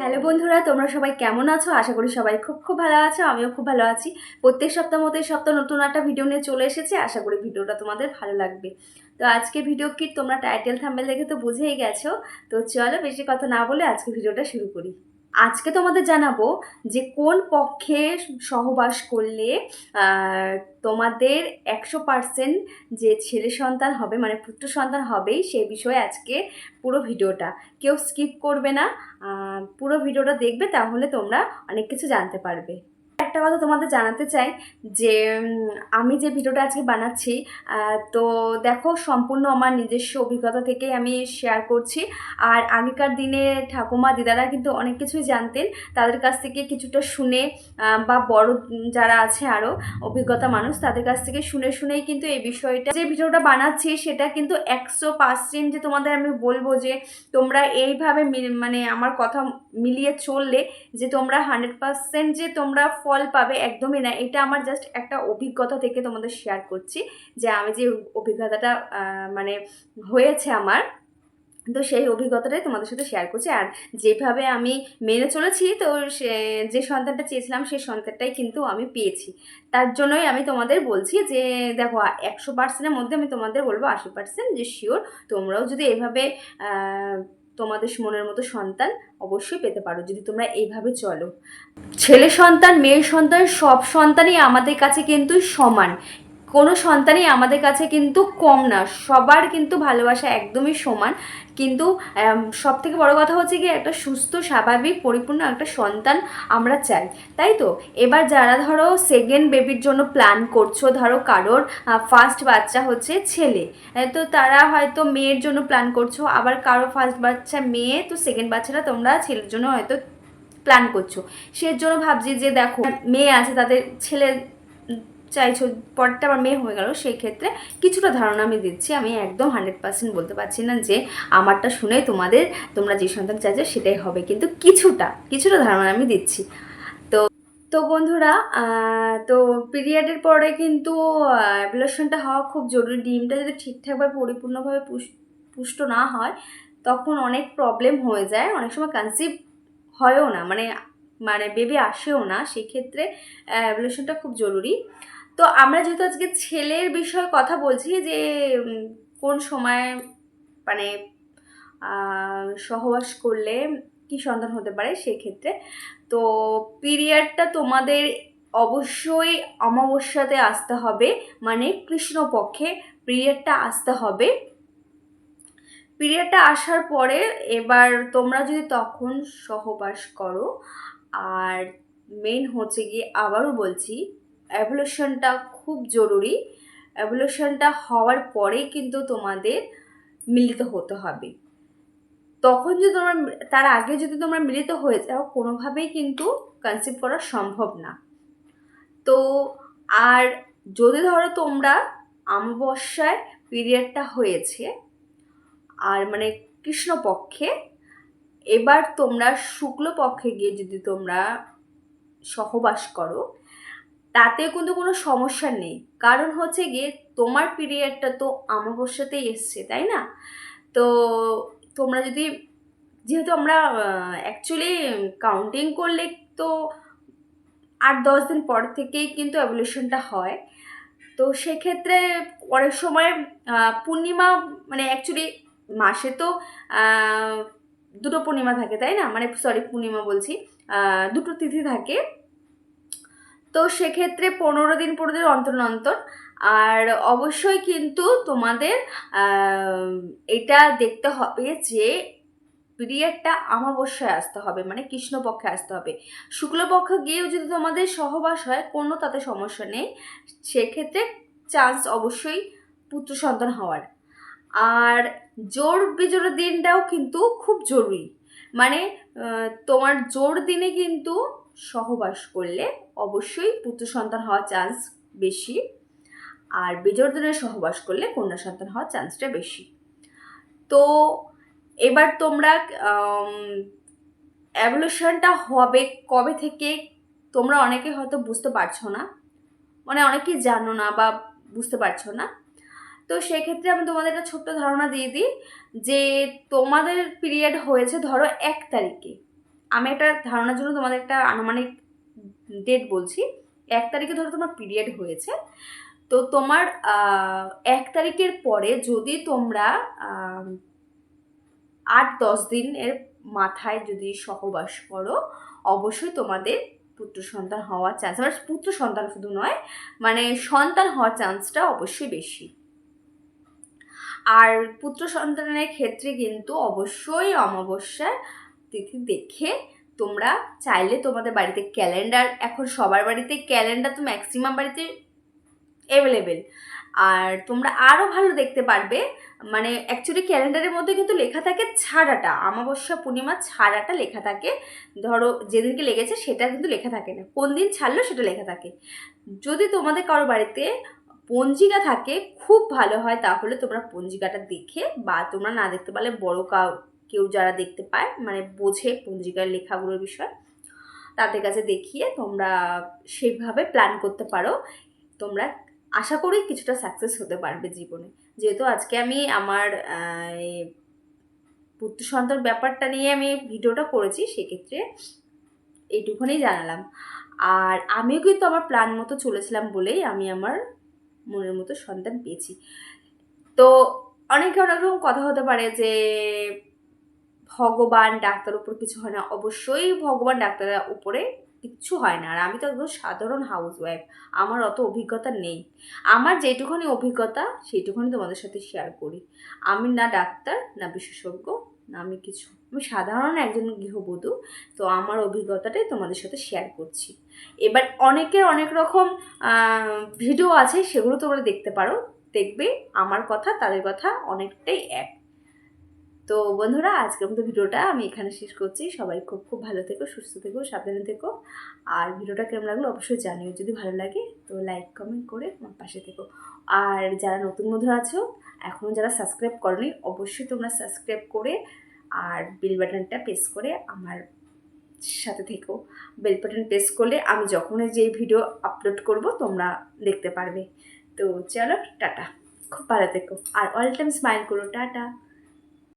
Hello বন্ধুরা, তোমরা সবাই কেমন আছো? আশা করি সবাই খুব খুব ভালো আছো, আমিও খুব ভালো আছি। প্রত্যেক সপ্তাহ মতো এই সপ্তাহ নতুন একটা ভিডিও নিয়ে চলে এসেছি, আশা করি ভিডিওটা তোমাদের ভালো লাগবে। তো আজকে ভিডিও কি তোমরা টাইটেল থাম্বেল দেখে তো বুঝেই গেছো। তো চলো বেশি কথা না বলে আজকে ভিডিওটা শুরু করি। আজকে তোমাদের জানাব যে কোন পক্ষে সহবাস করলে তোমাদের একশো পার্সেন্ট যে ছেলে সন্তান হবে মানে পুত্র সন্তান হবেই সে বিষয়ে আজকে পুরো ভিডিওটা। কেউ স্কিপ করবে না। পুরো ভিডিওটা দেখবে, তাহলে তোমরা অনেক কিছু জানতে পারবে। একটা কথা তোমাদের জানাতে চাই যে আমি যে ভিডিওটা আজকে বানাচ্ছি তো দেখো সম্পূর্ণ আমার নিজস্ব অভিজ্ঞতা থেকেই আমি শেয়ার করছি। আর আগেকার দিনে ঠাকুমা দিদারা কিন্তু অনেক কিছুই জানতেন। তাদের কাছ থেকে কিছুটা শুনে বা বড় যারা আছে আরও অভিজ্ঞতা মানুষ, তাদের কাছ থেকে শুনে শুনেই কিন্তু এই বিষয়টা, যে ভিডিওটা বানাচ্ছি সেটা কিন্তু একশো পার্সেন্ট যে তোমাদের আমি বলব যে, তোমরা এইভাবে মানে আমার কথা মিলিয়ে চললে, যে তোমরা হান্ড্রেড পার্সেন্ট যে তোমরা ফল পাবে একদমই না। এটা আমার জাস্ট একটা অভিজ্ঞতা থেকে তোমাদের শেয়ার করছি যে আমি যে অভিজ্ঞতাটা মানে হয়েছে আমার, তো সেই অভিজ্ঞতাটাই তোমাদের সাথে শেয়ার করছি। আর যেভাবে আমি মেনে চলেছি, তো সে, যে সন্তানটা চেয়েছিলাম, সেই সন্তানটাই কিন্তু আমি পেয়েছি। তার জন্যই আমি তোমাদের বলছি যে, দেখো, একশো পার্সেন্টের মধ্যে আমি তোমাদের বলব আশি পার্সেন্ট যে শিওর তোমরাও যদি এভাবে তোমাদের মনের মতো সন্তান অবশ্যই পেতে পারো, যদি তোমরা এইভাবে চলো। ছেলে সন্তান, মেয়ে সন্তান, সব সন্তানই আমাদের কাছে কিন্তু সমান। কোনো সন্তানই আমাদের কাছে কিন্তু কম না। সবার কিন্তু ভালোবাসা একদমই সমান। কিন্তু সব থেকে বড় কথা হচ্ছে কি একটা সুস্থ, স্বাভাবিক, পরিপূর্ণ একটা সন্তান আমরা চাই। তাই তো? এবার যারা ধরো সেকেন্ড বেবির জন্য প্ল্যান করছ, ধরো কারোর ফার্স্ট বাচ্চা হচ্ছে ছেলে তো তারা হয়তো মেয়ের জন্য প্ল্যান করছ, আবার কারও ফার্স্ট বাচ্চা মেয়ে, তো সেকেন্ড বাচ্চাটা তোমরা ছেলের জন্য হয়তো প্ল্যান করছ। সের জন্য ভাবছি যে দেখো, মেয়ে আছে, তাদের ছেলে চাইছো পরটা আবার মেয়ে হয়ে গেল, সেই ক্ষেত্রে কিছুটা ধারণা আমি দিচ্ছি। আমি একদম হান্ড্রেড পার্সেন্ট বলতে পারছি না যে আমারটা শুনে তোমাদের, তোমরা যে সন্তান চাইছো সেটাই হবে। কিন্তু কিছুটা কিছুটা ধারণা আমি দিচ্ছি। তো তো বন্ধুরা তো পিরিয়ডের পরে কিন্তু অ্যাবলেশনটা হওয়া খুব জরুরি। ডিমটা যদি ঠিকঠাকভাবে, পরিপূর্ণভাবে পুষ- পুষ্ট না হয়, তখন অনেক প্রবলেম হয়ে যায়। অনেক সময় কনসিভ হয়ও না মানে মানে বেবি আসেও না। সেক্ষেত্রে অ্যাবলেশনটা খুব জরুরি। তো আমরা যেহেতু আজকে ছেলের বিষয়ে কথা বলছি যে কোন সময় মানে সহবাস করলে কি সন্তান হতে পারে সেক্ষেত্রে। তো পিরিয়ডটা তোমাদের অবশ্যই অমাবস্যাতে আসতে হবে মানে কৃষ্ণপক্ষে পিরিয়ডটা আসতে হবে। পিরিয়ডটা আসার পরে এবার তোমরা যদি তখন সহবাস করো, আর মেন হচ্ছে গিয়ে আবারও বলছি অ্যাভলিউশনটা খুব জরুরি। অ্যাভলিউশনটা হওয়ার পরেই কিন্তু তোমাদের মিলিত হতে হবে। তখন যদি তোমরা, তার আগে যদি তোমরা মিলিত হয়ে যাও, কোনোভাবেই কিন্তু কনসিভ করা সম্ভব না। তো আর যদি ধরো তোমরা অমাবস্যায় পিরিয়ডটা হয়েছে, আর মানে কৃষ্ণপক্ষে, এবার তোমরা শুক্লপক্ষে গিয়ে যদি তোমরা সহবাস করো তাতে কিন্তু কোনো সমস্যা নেই। কারণ হচ্ছে গিয়ে তোমার পিরিয়ডটা তো অমাবস্যাতেই এসছে, তাই না? তো তোমরা যদি, যেহেতু আমরা অ্যাকচুয়ালি কাউন্টিং করলে তো আট দশ দিন পর থেকেই কিন্তু অ্যাভলিউশনটা হয়। তো সেক্ষেত্রে অনেক সময় পূর্ণিমা মানে অ্যাকচুয়ালি মাসে তো দুটো পূর্ণিমা থাকে, তাই না? মানে সরি পূর্ণিমা বলছি দুটো তিথি থাকে। তো সেক্ষেত্রে পনেরো দিন পনেরো দিন অন্তর অন্তর আর অবশ্যই কিন্তু তোমাদের এটা দেখতে হবে যে পিরিয়ডটা আমাবস্যায় আসতে হবে মানে কৃষ্ণপক্ষে আসতে হবে। শুক্লপক্ষে গিয়েও যদি তোমাদের সহবাস হয়, কোনো তাতে সমস্যা নেই। সেক্ষেত্রে চান্স অবশ্যই পুত্র সন্তান হওয়ার। আর জোর বিজোড়ের দিনটাও কিন্তু খুব জরুরি। মানে তোমার জোর দিনে কিন্তু সহবাস করলে অবশ্যই পুত্র সন্তান হওয়ার চান্স বেশি। আর বিজোড় দিনে সহবাস করলে কন্যা সন্তান হওয়ার চান্সটা বেশি। তো এবার তোমরা অ্যাভলিউশনটা হবে কবে থেকে তোমরা অনেকে হয়তো বুঝতে পারছ না। মানে অনেকেই জানো না বা বুঝতে পারছ না। তো সেক্ষেত্রে আমি তোমাদের একটা ছোট্ট ধারণা দিয়ে দিই যে তোমাদের পিরিয়ড হয়েছে ধরো এক তারিখে। আমি একটা ধারণার জন্য তোমাদের একটা আনুমানিক ডেট বলছি। এক তারিখে ধরো তোমার পিরিয়ড হয়েছে। তো তোমার এক তারিখের পরে যদি তোমরা আট দশ দিনের মাথায় যদি সহবাস করো, অবশ্যই তোমাদের পুত্র সন্তান হওয়ার চান্স মানে পুত্র সন্তান শুধু নয় মানে সন্তান হওয়ার চান্সটা অবশ্যই বেশি। আর পুত্র সন্তানের ক্ষেত্রে কিন্তু অবশ্যই অমাবস্যার তিথি দেখে তোমরা চাইলে তোমাদের বাড়িতে ক্যালেন্ডার এখন সবার বাড়িতে ক্যালেন্ডার তো ম্যাক্সিমাম বাড়িতে অ্যাভেলেবেল আর তোমরা আরও ভালো দেখতে পারবে মানে অ্যাকচুয়ালি ক্যালেন্ডারের মধ্যে কিন্তু লেখা থাকে ছাড়াটা, অমাবস্যা পূর্ণিমা ছাড়াটা লেখা থাকে। ধরো যেদিনকে লেগেছে সেটা কিন্তু লেখা থাকে না, কোন দিন ছাড়লো সেটা লেখা থাকে। যদি তোমাদের কারও বাড়িতে পঞ্জিকা থাকে, খুব ভালো হয়, তাহলে তোমরা পঞ্জিকাটা দেখে বা তোমরা না দেখতে পারলে বড় কাউ কেউ যারা দেখতে পায় মানে বোঝে পঞ্জিকার লেখাগুলোর বিষয়, তাদের কাছে দেখিয়ে তোমরা সেইভাবে প্ল্যান করতে পারো। তোমরা আশা করি কিছুটা সাকসেস হতে পারবে জীবনে। যেহেতু আজকে আমি আমার পুত্র সন্তান ব্যাপারটা নিয়ে আমি ভিডিওটা করেছি, সেক্ষেত্রে এইটুকুনি জানালাম। আর আমিও কিন্তু আমার প্ল্যান মতো চলেছিলাম বলেই আমি আমার মনের মতো সন্তান পেয়েছি। তো অনেকে অনেক রকম কথা হতে পারে যে ভগবান ডাক্তার উপর কিছু হয় না। অবশ্যই ভগবান ডাক্তারের উপরে কিচ্ছু হয় না। আর আমি তো একদম সাধারণ হাউস ওয়াইফ আমার অত অভিজ্ঞতা নেই। আমার যেটুখানি অভিজ্ঞতা সেইটুখানি তোমাদের সাথে শেয়ার করি। আমি না ডাক্তার, না বিশেষজ্ঞ, না আমি কিছু। আমি সাধারণ একজন গৃহবধূ, তো আমার অভিজ্ঞতাটাই তোমাদের সাথে শেয়ার করছি। এবার অনেকের অনেক রকম ভিডিও আছে, সেগুলো তোমরা দেখতে পারো। দেখবে, আমার কথা, তাদের কথা অনেকটাই এক। তো বন্ধুরা, আজকের মতো ভিডিওটা আমি এখানে শেষ করছি। সবাই খুব খুব ভালো থেকো, সুস্থ থেকো, সাবধানে থেকো। আর ভিডিওটা কেমন লাগল অবশ্যই জানিও, যদি ভালো লাগে তো লাইক কমেন্ট করে আমার পাশে থেকো। আর যারা নতুন বন্ধু আছো এখনও যারা সাবস্ক্রাইব করনি, অবশ্যই তোমরা সাবস্ক্রাইব করে আর বেল বাটনটা প্রেস করে আমার সাথে থেকো। বেল বাটন প্রেস করলে আমি যখনই যে ভিডিও আপলোড করব, তোমরা দেখতে পারবে। তো চলো, টাটা। খুব ভালো থেকো। আর অল টাইম স্মাইল করো। টাটা।